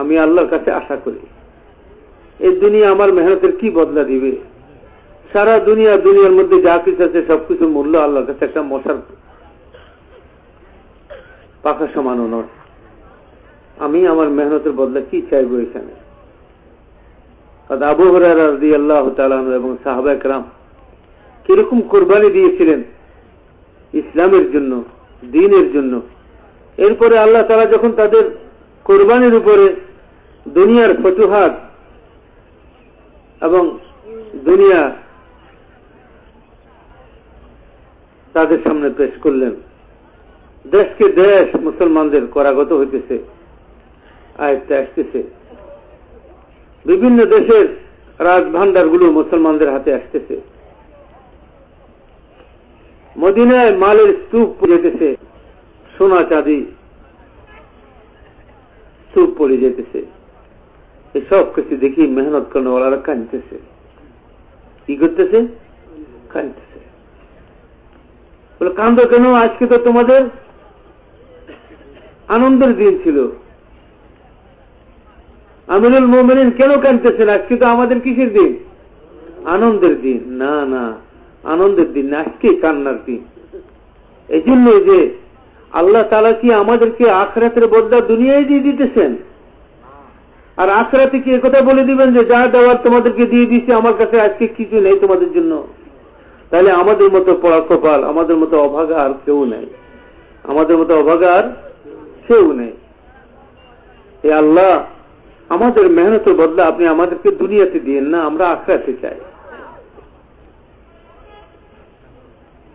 আমি আল্লাহর কাছে আশা করি। এই দুনিয়া আমার মেহনতের কি বদলা দিবে? সারা দুনিয়া, দুনিয়ার মধ্যে যা কিছু আছে সবকিছু মূল্য আল্লাহর কাছে একটা মশার পাখা সমানও নয়। আমি আমার মেহনতের বদলা কি চাইব এখানে? আবু হরারি আল্লাহ এবং সাহাবা একরাম কীরকম কোরবানি দিয়েছিলেন ইসলামের জন্য, দিনের জন্য। এরপরে আল্লাহ তারা যখন তাদের কোরবানির উপরে দুনিয়ার ফতুহাত এবং দুনিয়া তাদের সামনে পেশ করলেন। দেশকে দেশ মুসলমানদের করাগত হইতেছে, আয়ত্তে আসতেছে। বিভিন্ন দেশের রাজভান্ডারগুলো মুসলমানদের হাতে আসতেছে। মদিনায় মালের স্তূপ যেতেছে, সোনা চাঁদি স্তূপ পড়ে যেতেছে। এসব কিছু দেখি মেহনত করেওয়ালারা কানতেছে কি করতেছে? কানতেছে বলে, কান্দ কেন? আজকে তো তোমাদের আনন্দের দিন ছিল। আমিরুল মোমিন কেন কানতেছেন আজকে তো আমাদের কিসের দিন? আনন্দের দিন। না না, আনন্দের দিন আজকে কান্নার দিন। এই জন্য যে আল্লাহ তালা কি আমাদেরকে আখ আখরাতের বদলা দুনিয়ায় দিয়ে দিতেছেন? আর আখরাতে কি একথা বলে দিবেন যে যা দেওয়ার তোমাদেরকে দিয়ে দিচ্ছে আমার কাছে আজকে কিছু নেই তোমাদের জন্য? তাহলে আমাদের মতো পড়া কপাল আমাদের মতো অভাগা আর কেউ নেই। আমাদের মতো অভাগা আর কেউ নেই। এ আল্লাহ, আমাদের মেহনতের বদলা আপনি আমাদেরকে দুনিয়াতে দিয়েন না, আমরা আখড়াতে চাই।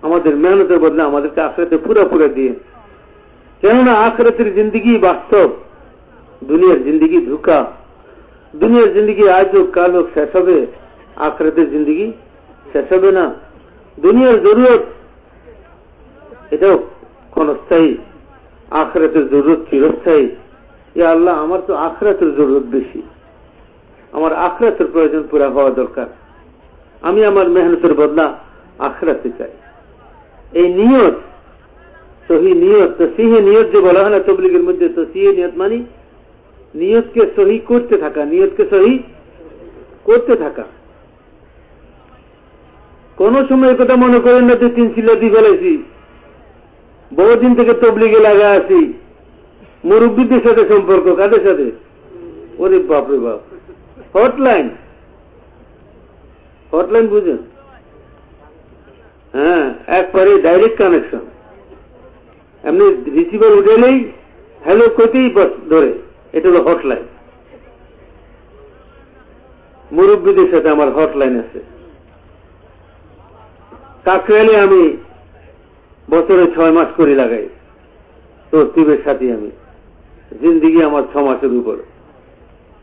আমাদের মেহনতের বদলে আমাদেরকে আখড়াতে পুরা পুরা দিয়ে কেননা আখরাতের জিন্দগি বাস্তব। দুনিয়ার জিন্দগি ধোকা। দুনিয়ার জিন্দগি আজ হোক, কাল হোক, শেষ হবে। আখরাতের জিন্দগি শেষ হবে না। দুনিয়ার জরুরত, এটাও ক্ষণস্থায়ী। আখরাতের জরুরত চিরস্থায়ী। ইয়া আল্লাহ, আমার তো আখরাতের জরুরত বেশি। আমার আখরাতের প্রয়োজন পুরা হওয়া দরকার। আমি আমার মেহনতের বদলা আখরাতে চাই। এই নিয়ত, সহি নিয়ত তো সিহে নিয়ত যে বলা হয় না, তবলিগের মধ্যে তো সিহে নিয়ত মানি নিয়তকে সহি করতে থাকা, নিয়তকে সহি করতে থাকা। কোন সময় কথা মনে করেন না যে তিন সিলা দিয়ে ফেলেছি বহুদিন থেকে তবলিগে লাগা আছি। মুরব্বীদের সাথে সম্পর্ক, কাদের সাথে? ওরে বাপরে বাপ। হটলাইন হটলাইন বুঝেন? হ্যাঁ একবারে ডাইরেক্ট কানেকশন এমনি রিসিভার উঠেলেই হ্যালো কইতেই বস ধরে। এটা হলো হটলাইন মুরব্বীদের সাথে আমার হটলাইন আছে। কাকরালে আমি বছরে ছয় মাস করে লাগাই? তসতিবের সাথে আমি। জিন্দিগি আমার ছ মাসের উপর।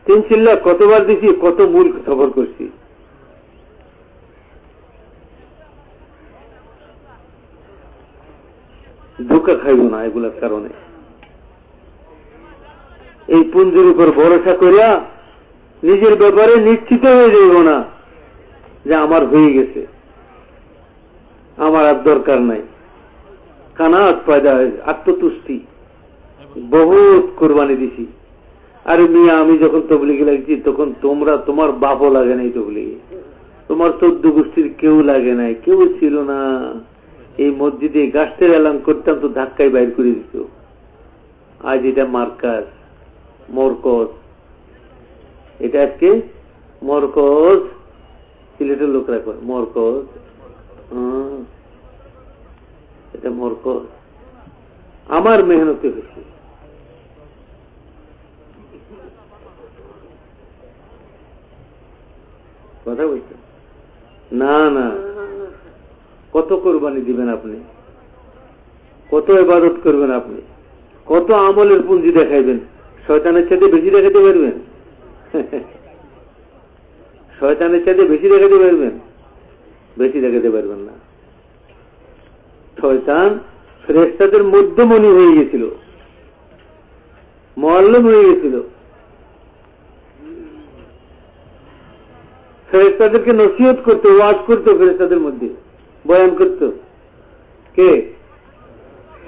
তিন চিল্লা কতবার দিছি কত মূল সফর করছি। ধোকা খাইব না এগুলার কারণে। এই পুঞ্জের উপর ভরসা করিয়া নিজের ব্যাপারে নিশ্চিত হয়ে যাইব না যে আমার হয়ে গেছে। আমার আর দরকার নাই। কানাত পয়দা, আত্মতুষ্টি, বহুত কোরবানি দিছি। আরে মিয়া, আমি যখন তবলিগে লাগছি, তখন তোমরা তোমার বাপও লাগে নাই তবলিগে। তোমার চোদ্দ গোষ্ঠীর কেউ লাগে নাই, কেউ ছিল না। এই মসজিদে গাছের এলাম করতাম, তো ধাক্কায় বাইর করে দিত। আজ এটা মার্কাস মরকজ। এটা আজকে মরকজ সিলেটের লোকরা করে, মরকজ। এটা মরকজ। আমার মেহনতে হয়েছে কথা বলছেন? না না। কত কোরবানি দিবেন আপনি? কত এবাদত করবেন আপনি? কত আমলের পুঞ্জি দেখাইবেন? শয়তানের সাথে বেশি দেখাতে পারবেন শয়তানের সাথে বেশি দেখাতে পারবেন বেশি দেখাতে পারবেন না। শয়তান ফ্রেস্তাদের মধ্যমণি হয়ে গেছিল। মল্লম হয়ে গেছিল। ফেরেস্তাদেরকে নসিহত করতো, ওয়াজ করতো ফেরেস্তাদের মধ্যে। বয়ান করত। কে?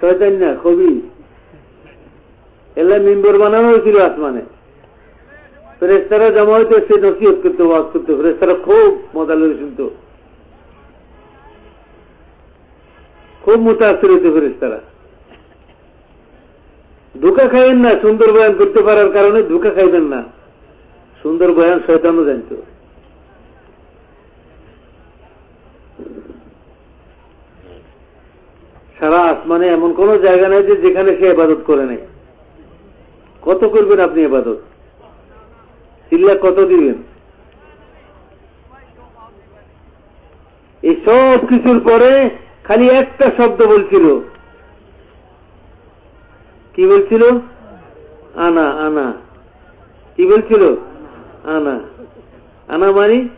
শয়তান না, কবি। এলা মেম্বর বানানো হয়েছিল আসমানে। ফেরেস্তারা জমা হইতে সে নসিহত করতে, ওয়াজ করতে। ফেরেস্তারা খুব মজা লাগে শুনতো। খুব মোতাসির হইতে ফেরেস্তারা ধোকা খাইবেন না, সুন্দর বয়ান করতে পারার কারণে ধোকা খাইবেন না। সুন্দর বয়ান শয়তানও জানত। সারা আসমানে এমন কোন জায়গা নেই যে যেখানে সে এবাদত করে নাই। কত করবেন আপনি এবাদত? চিল্লা কত দিবেন? এই সব কিছুর পরে খালি একটা শব্দ বলছিল। কি বলছিল? আনা আনা। কি বলছিল? আনা। আনা মানি?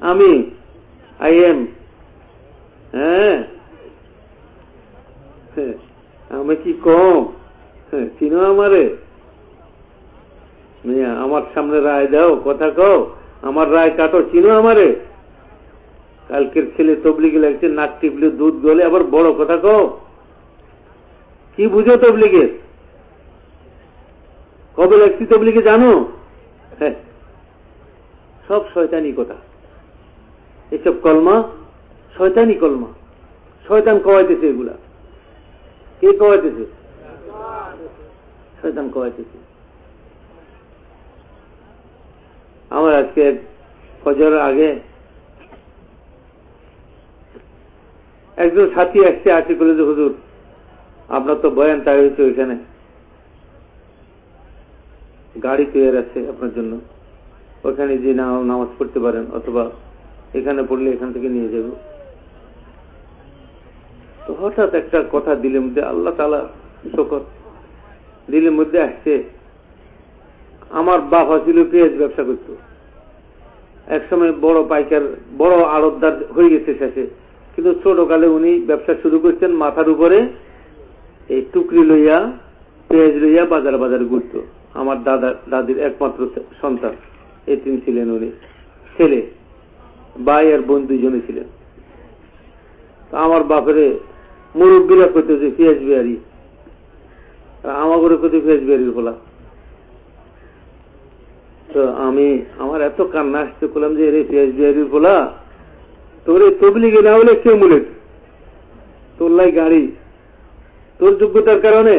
আমি। I am. হ্যাঁ। হ্যাঁ, আমি কি কম? হ্যাঁ, চিনো আমারে। আমার সামনে রায় দাও, কথা কও। আমার রায় কাটো চিনো আমারে। কালকের ছেলে তবলিগে লাগছে, নাক টিপলে দুধ গলে, আবার বড় কথা কও। কি বুঝো তবলিগের কবে লাগছি তবলিগে জানো? হ্যাঁ সব শয়তানি কথা। এসব কলমা, শয়তানি কলমা। শয়তান কওয়াইতেছে এগুলা। কে কওয়াইতেছে? শয়তান কওয়াইতেছে। আমার আজকে এক ফজরের আগে একজন সাথী আসছে আসি বলে যে, হুজুর, আপনার তো বয়ান তাই হয়েছে ওইখানে। গাড়ি তৈরি আছে আপনার জন্য। ওখানে যে না- নামাজ পড়তে পারেন, অথবা এখানে পড়লে এখান থেকে নিয়ে যাব। তো হঠাৎ একটা কথা দিলের মধ্যে আল্লাহ তালা শকর দিলের মধ্যে আসছে আমার বাপ ছিল পেঁয়াজ ব্যবসা করত। একসময় বড় পাইকার, বড় আড়তদার হয়ে গেছে শেষে। কিন্তু ছোটকালে উনি ব্যবসা শুরু করছেন মাথার উপরে, এই টুকরি লইয়া, পেঁয়াজ লইয়া বাজার বাজার ঘুরত। আমার দাদা, দাদির একমাত্র সন্তান, এতিম ছিলেন উনি। ছেলে, ভাই আর বোন দুইজনে ছিলেন। আমার বাপেরে মুরব্বীরা করতেছে পেঁয়াজ বিহারি। আমার করে কোথায় পেঁয়াজ বিহারির বলা তো আমি আমার এত কান্না আসতে করলাম যে রে পেঁয়াজ বিহারির বলা তোর এই তবলিগে না হলে কে মূলে তোর লাই গাড়ি, তোর যোগ্যতার কারণে,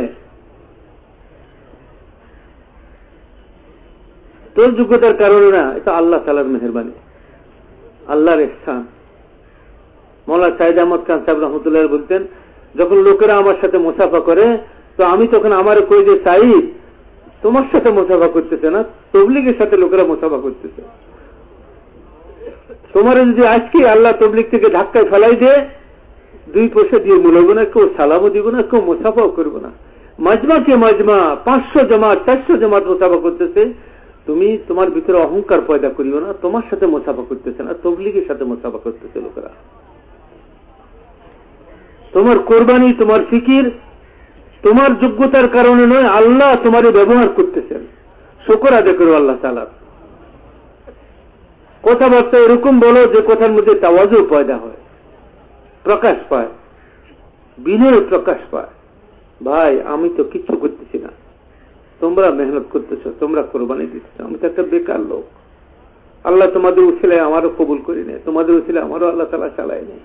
তোর যোগ্যতার কারণে না, এটা আল্লাহ তালার মেহরবানি, আল্লাহর স্থান। মৌলা সাইদ আহমদ খান সাহেব রহমতুল্লাহ বলতেন, যখন লোকেরা আমার সাথে মুসাফা করে, তো আমি তখন আমার কই যে, সাইদ তোমার সাথে মুসাফা করতেছে না, তবলিগের সাথে লোকেরা মুসাফা করতেছে। তোমার যদি আজকে আল্লাহ তবলিগ থেকে ধাক্কায় ফেলাই দে দুই পয়সা দিয়ে মূলব না কেউ সালামও দিব না, কেউ মুসাফাও করব না। মাজমাকে মাজমা, পাঁচশো জমাত, চারশো জমাত মুসাফা করতেছে। তুমি তোমার ভিতরে অহংকার পয়দা করিও না, তোমার সাথে মুসাফা করতেছে না, তবলিগের সাথে মুসাফা করতেছে লোকেরা। তোমার কোরবানি, তোমার ফিকির তোমার যোগ্যতার কারণে নয়, আল্লাহ তোমারই ব্যবহার করতেছেন। শুকর আদায় করো আল্লাহ তালার কথাবার্তা এরকম বলো যে কথার মধ্যে তাওয়াজও পয়দা হয়, প্রকাশ পায় বিনয় প্রকাশ পায়। ভাই, আমি তো কিচ্ছু করতেছি না। তোমরা মেহনত করতেছো, তোমরা কোরবানি দিচ্ছ আমি তো একটা বেকার লোক। আল্লাহ তোমাদের উচিলে আমারও কবুল করি নেই তোমাদের উচিলে আমারও আল্লাহ তালা চালায় নেই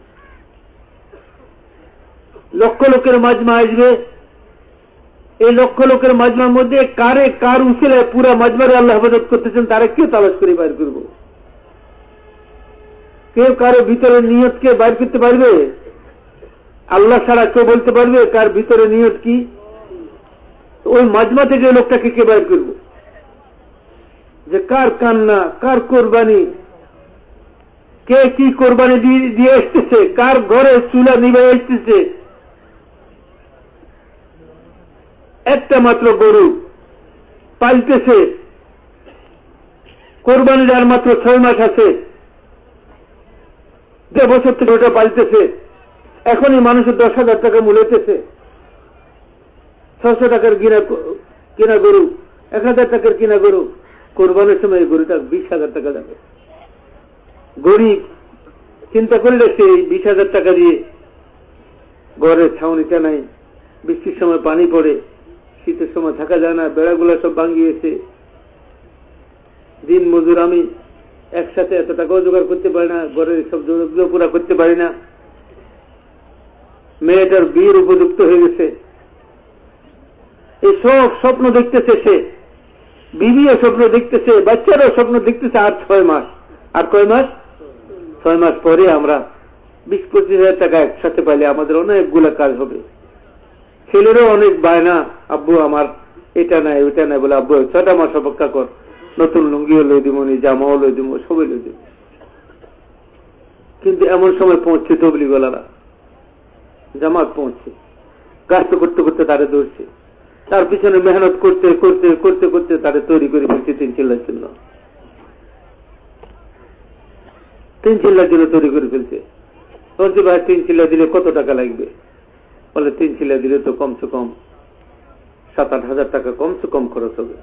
লক্ষ লোকের মাজমা আসবে এই লক্ষ লোকের মাজমার মধ্যে কারে কার উচিলে পুরা মাজমারে আল্লাহ হেফাজত করতেছেন, তারা কেউ তালাশ করে বাইর করব? কেউ কারও ভিতরে নিয়তকে বাইর করতে পারবে? আল্লাহ ছাড়া কেউ বলতে পারবে কার ভিতরে নিয়ত কি? ওই মাজমা থেকে লোকটাকে কে বাইর করব? যে কার কান্না, কার কোরবানি? কে কি কোরবানি দিয়ে- দিয়ে এসতেছে কার ঘরে চুলা নিবে এসতেছে একটা মাত্র গরু পালতেছে। কোরবানির আর মাত্র ছয় মাস আছে। যে বছর থেকে ওটা পালতেছে, এখনই মানুষের দশ হাজার টাকা মূলেতেছে ছশো টাকার কিনা কিনা গরু, এক হাজার টাকার কিনা গরু, কোরবানের সময় গরুটা বিশ হাজার টাকা যাবে। গরিব চিন্তা করলে সে এই বিশ হাজার টাকা দিয়ে ঘরের ছাউনিটা নাই বৃষ্টির সময় পানি পড়ে শীতের সময় থাকা যায় না, বেড়াগুলো সব ভাঙ্গিয়েছে। দিন মজুর আমি একসাথে এত টাকাও জোগাড় করতে পারি না, ঘরের সব জরুরগুলো পুরা করতে পারি না। মেয়েটার বিয়ের উপযুক্ত হয়ে গেছে। এই সব স্বপ্ন দেখতেছে সে। বিবিও স্বপ্ন দেখতেছে, বাচ্চারাও স্বপ্ন দেখতেছে আর ছয় মাস। আর কয় মাস? ছয় মাস পরে আমরা বিশ পঁচিশ হাজার টাকা একসাথে পাইলে আমাদের অনেকগুলা কাজ হবে। ছেলেরও অনেক বায়না, আব্বু, আমার এটা নাই, ওইটা নাই। বলে, আব্বু, ছটা মাস অপেক্ষা কর। নতুন লুঙ্গিও লই দিব নি, জামাও লই দিব, সবই লই দিব। কিন্তু এমন সময় পৌঁছছে তবলিগলারা জামাত পৌঁছছে কাজ করতে করতে তারে দৌড়ছে তার পিছনে মেহনত করতে করতে করতে করতে তারে তৈরি করে ফেলছে তিন চিল্লার জন্য। তিন চিল্লার জন্য তৈরি করে ফেলছে। তিন চিল্লা দিলে কত টাকা লাগবে? বলে তিন চিল্লা দিলে তো কমসে কম সাত আট হাজার টাকা কমসে কম খরচ হবে।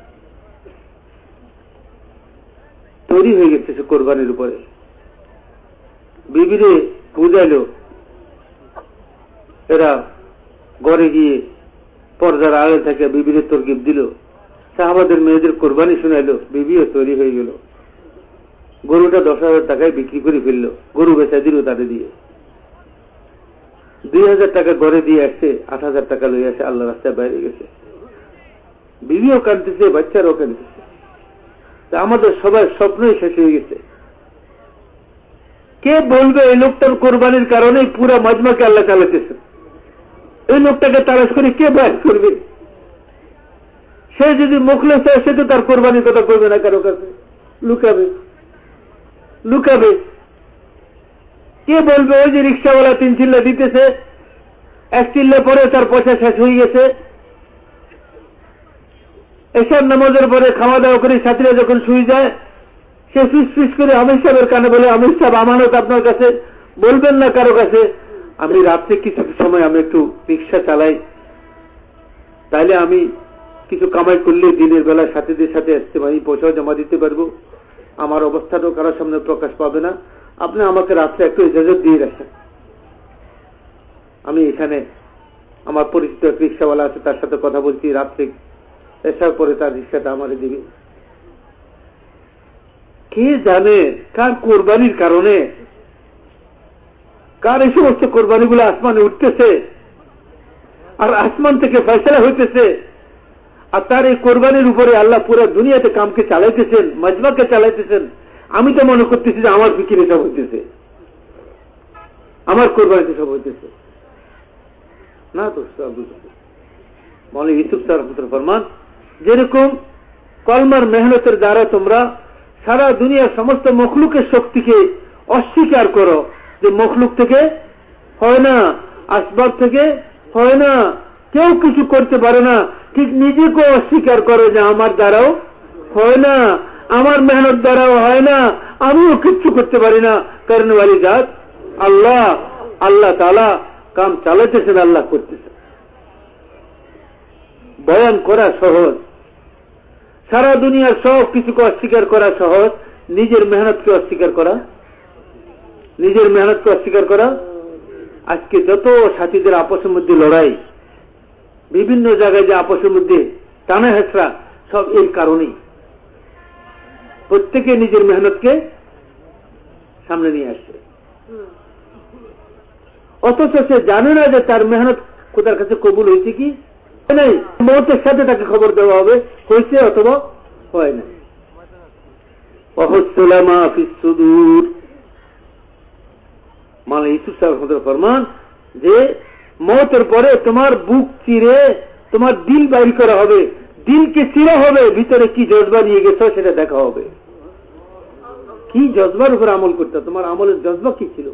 তৈরি হয়ে গেছে সে কোরবানির উপরে। বিবিরে বুঝাইল, এরা ঘরে গিয়ে পর্দার আড়ে থেকে বিবিরে তরকিব দিল। সাহাবাদের মেয়েদের কোরবানি শোনাইলো, বিবিও তৈরি হয়ে গেল। গরুটা দশ হাজার টাকায় বিক্রি করে ফেলল, গরু বেচা দিল তাদের দিয়ে। দুই হাজার টাকা ঘরে দিয়ে আসছে, আট হাজার টাকা লই আসে আল্লাহ রাস্তায় বাইরে গেছে। বিবিও কাঁদতেছে, বাচ্চারাও কাঁদতেছে। তা আমাদের সবার স্বপ্নই শেষ হয়ে গেছে। কে বলবে এই লোকটার কোরবানির কারণে পুরা মজমাকে আল্লাহ চালাতেছে এই লোকটাকে তালাশ করে কে বয়াস করবে? সে যদি মুখলেস হয়, সে তো তার কোরবানির কথা করবে না কারও কাছে। লুকাবে। লুকাবে। কে বলবে ওই যে রিক্সাওয়ালা তিন চিল্লা দিতেছে? এক চিল্লা পরে তার পয়সা শেষ হয়ে গেছে। এসব নামাজের পরে খাওয়া দাওয়া করে ছাত্রীরা যখন শুয়ে যায়, সে ফিস ফিস করে আমির সাহেবের কানে বলে, আমির সাহেব, আমানত আপনার কাছে। বলবেন না কারও কাছে। আমি রাত্রে কিছু সময় আমি একটু রিক্সা চালাই। তাইলে আমি কিছু কামাই করলে দিনের বেলা সাথীদের সাথে আসতে পারি পয়সাও জমা দিতে পারব। আমার অবস্থাটাও কারোর সামনে প্রকাশ পাবে না। আপনি আমাকে রাত্রে একটু ইজাজত দিয়ে রাখেন আমি এখানে আমার পরিচিত এক রিক্সাওয়ালা আছে, তার সাথে কথা বলছি রাত্রে। এসার পরে তার রিক্সাটা আমারে দিবে। কে জানে কার কোরবানির কারণে, কার এই সমস্ত কোরবানিগুলো আসমানে উঠতেছে, আর আসমান থেকে ফয়সলা হইতেছে, আর তার এই কোরবানির উপরে আল্লাহ পুরো দুনিয়াতে কামকে চালাইতেছেন, মজমাকে চালাইতেছেন। আমি তো মনে করতেছি যে আমার ফিকিরে সব হইতেছে। আমার কোরবানিতে সব হইতেছে। না তো মনে ইসুফ সার ফরমান, যেরকম কলমার মেহনতের দ্বারা তোমরা সারা দুনিয়ার সমস্ত মখলুকের শক্তিকে অস্বীকার করো যে মখলুক থেকে হয় না, আসবাব থেকে হয় না, কেউ কিছু করতে পারে না, ঠিক নিজেকে অস্বীকার করো যে আমার দ্বারাও হয় না। আমার মেহনত দ্বারাও হয় না, আমিও কিচ্ছু করতে পারি না। কারণ ওয়ালি জাত, আল্লাহ আল্লাহ তালা কাম চালাতেছেন আল্লাহ করতেছেন বয়ান করা সহজ। সারা দুনিয়ার সব কিছুকে অস্বীকার করা সহজ। নিজের মেহনতকে অস্বীকার করা। নিজের মেহনতকে অস্বীকার করা। আজকে যত সাথীদের আপসের মধ্যে লড়াই, বিভিন্ন জায়গায় যে আপসের মধ্যে টানা হেসরা সব এর কারণেই। প্রত্যেকে নিজের মেহনতকে সামনে নিয়ে আসছে অথচ সে জানে না যে তার মেহনত কোথার কাছে কবুল হয়েছে কি? নেই? মতের সাথে তাকে খবর দেওয়া হবে, হয়েছে অথবা হয় না মানে সাহেব ফরমান যে মতের পরে তোমার বুক চিরে তোমার দিল বাইর করা হবে, দিলকে চিরা হবে, ভিতরে কি জজবা নিয়ে গেছ সেটা দেখা হবে। কি জজবার উপর আমল করতে তোমার আমলের জজবা কি ছিল?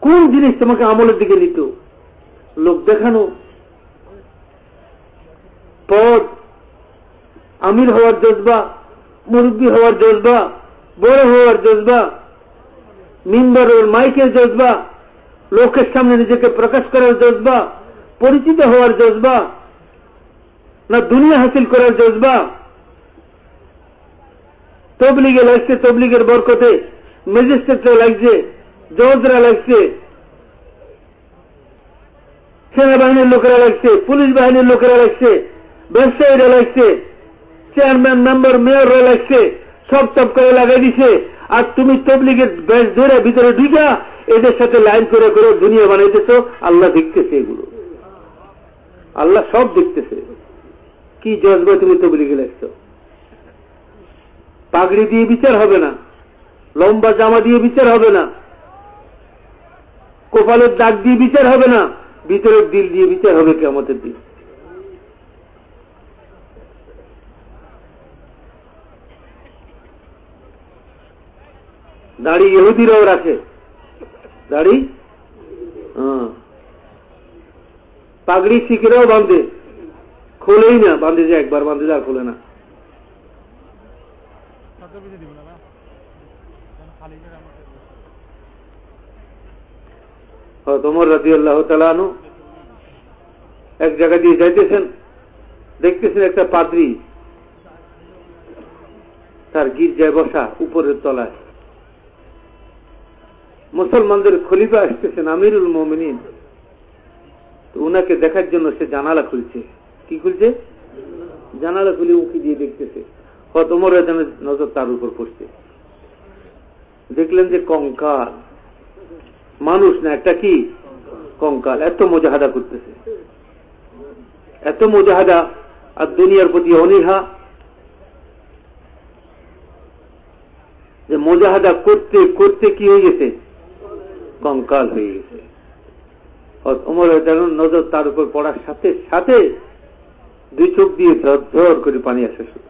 কোন জিনিস তোমাকে আমলের দিকে নিত? লোক দেখানো। পদ। আমির হওয়ার জজবা, মুরব্বী হওয়ার জজবা, বড় হওয়ার জজবা, মিম্বার মাইকের জজবা, লোকের সামনে নিজেকে প্রকাশ করার জজবা, পরিচিত হওয়ার জজবা, না দুনিয়া হাসিল করার জজবা তবলিগে লাগছে, তবলিগের বরকতে ম্যাজিস্ট্রেটরা লাগছে জজরা লাগছে, সেনাবাহিনীর লোকেরা লাগছে, পুলিশ বাহিনীর লোকেরা লাগছে, ব্যবসায়ীরা লাগছে, চেয়ারম্যান, মেম্বার মেয়র লাগছে, সব সব করে লাগাই দিছে। আর তুমি তবলিগের ব্যাস ধরে ভিতরে ঢুকা এদের সাথে লাইন করে করে দুনিয়া বানাইতেছ আল্লাহ দেখতেছে এগুলো। আল্লাহ সব দেখতেছে। কি জজবা তুমি তবলিগে লাগছো? পাগড়ি দিয়ে বিচার হবে না। লম্বা জামা দিয়ে বিচার হবে না। কোপালের দাগ দিয়ে বিচার হবে না। ভিতরের দিল দিয়ে বিচার হবে কেমতের দিন। দাড়ি ইহুদিরাও রাখে। দাড়ি? হ্যাঁ। পাগড়ি শিখেরাও বাঁধে। খোলেই না, বাঁধে যে একবার, বাঁধে যা খোলে না। তোমার রাজি আল্লাহ তালানু এক জায়গা দিয়ে যাইতেছেন, দেখতেছেন একটা পাদ্রি তার গির্জায় বসা উপরের তলায়। মুসলমানদের খলিফা আসতেছেন, আমিরুল মোমিনিন। উনাকে দেখার জন্য সে জানালা খুলছে। কি খুলছে? জানালা খুলে উঁকি দিয়ে দেখতেছে। তোমার নজর তার উপর পড়ছে। দেখলেন যে কঙ্কাল। মানুষ না, একটা কি? কঙ্কাল। এত মজাহাদা করতেছে। এত মজাহাদা আর দুনিয়ার প্রতি অনীহা। যে মজাহাদা করতে করতে কি হয়ে গেছে? কঙ্কাল হয়ে গেছে। অমর নজর তার উপর পড়ার সাথে সাথে দুই চোখ দিয়ে ধর করে পানি আসে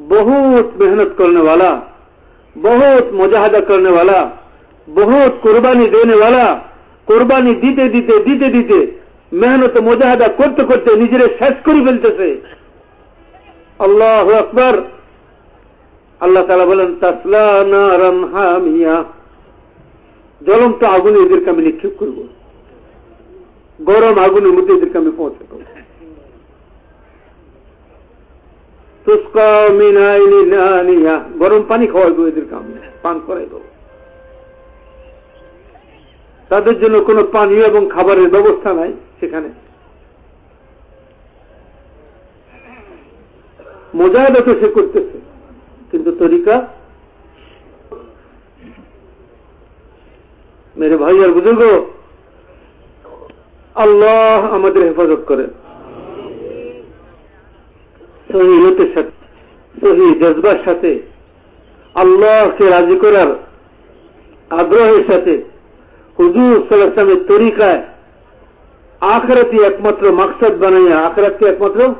বহুত মেহনত करने वाला बहुत मुजाहदा करने वाला बहुत कुर्बानी देने वाला কোরবানি দিতে দিতে দিতে দিতে মেহনত মুজাহাদা করতে করতে নিজের শেষ করে ফেলতেছে আল্লাহ আকবর আল্লাহ তালা বলেন তাসলা নারান হামিয়া জ্বলন্ত আগুনে এদেরকে আমি নিক্ষেপ করব গরম আগুনের মধ্যে এদেরকে আমি পৌঁছে দেবো গরম পানি খাওয়াইবো এদেরকে আমি পান করাই দেবো তাদের জন্য কোনো পানীয় এবং খাবারের ব্যবস্থা নাই সেখানে। মোজাহাদা তো সে করতেছে, কিন্তু তরিকা? মেরে ভাই আর বুজুর্গ, আল্লাহ আমাদের হেফাজত করে সহিলতের সাথে সহি জজবার সাথে, আল্লাহকে রাজি করার আগ্রহের সাথে, হুজুর সালামের তরিকায় আখরাতি একমাত্র মাকসাদ বানাইয়া, আখরাতকে একমাত্র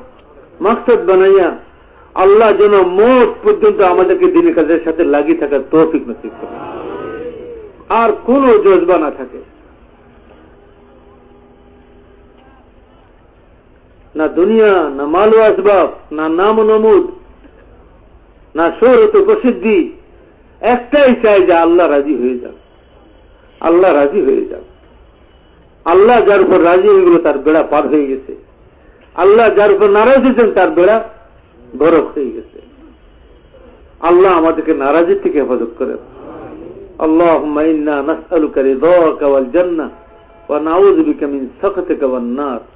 মাকসাদ বানাইয়া আল্লাহ যেন মোট পর্যন্ত আমাদেরকে দিনের কাজের সাথে লাগিয়ে থাকার তৌফিক নসিব আর কোন জজবা না থাকে। না দুনিয়া, না মালু আসবাব, না নাম নমুদ, না সৌরত প্রসিদ্ধি, একটাই চাই যে আল্লাহ রাজি হয়ে যাক। আল্লাহ রাজি হয়ে যাক। আল্লাহ যার উপর রাজি হয়ে তার বেড়া পার হয়ে গেছে। আল্লাহ যার উপর নারাজ হয়েছেন, তার বেড়া গরক হয়ে গেছে। আল্লাহ আমাদেরকে নারাজির থেকে হেফাজত করেন। আল্লাহ নাসআলুকা রিদাকা ওয়াল জান্নাহ ওয়া নাউযু বিকা মিন নার।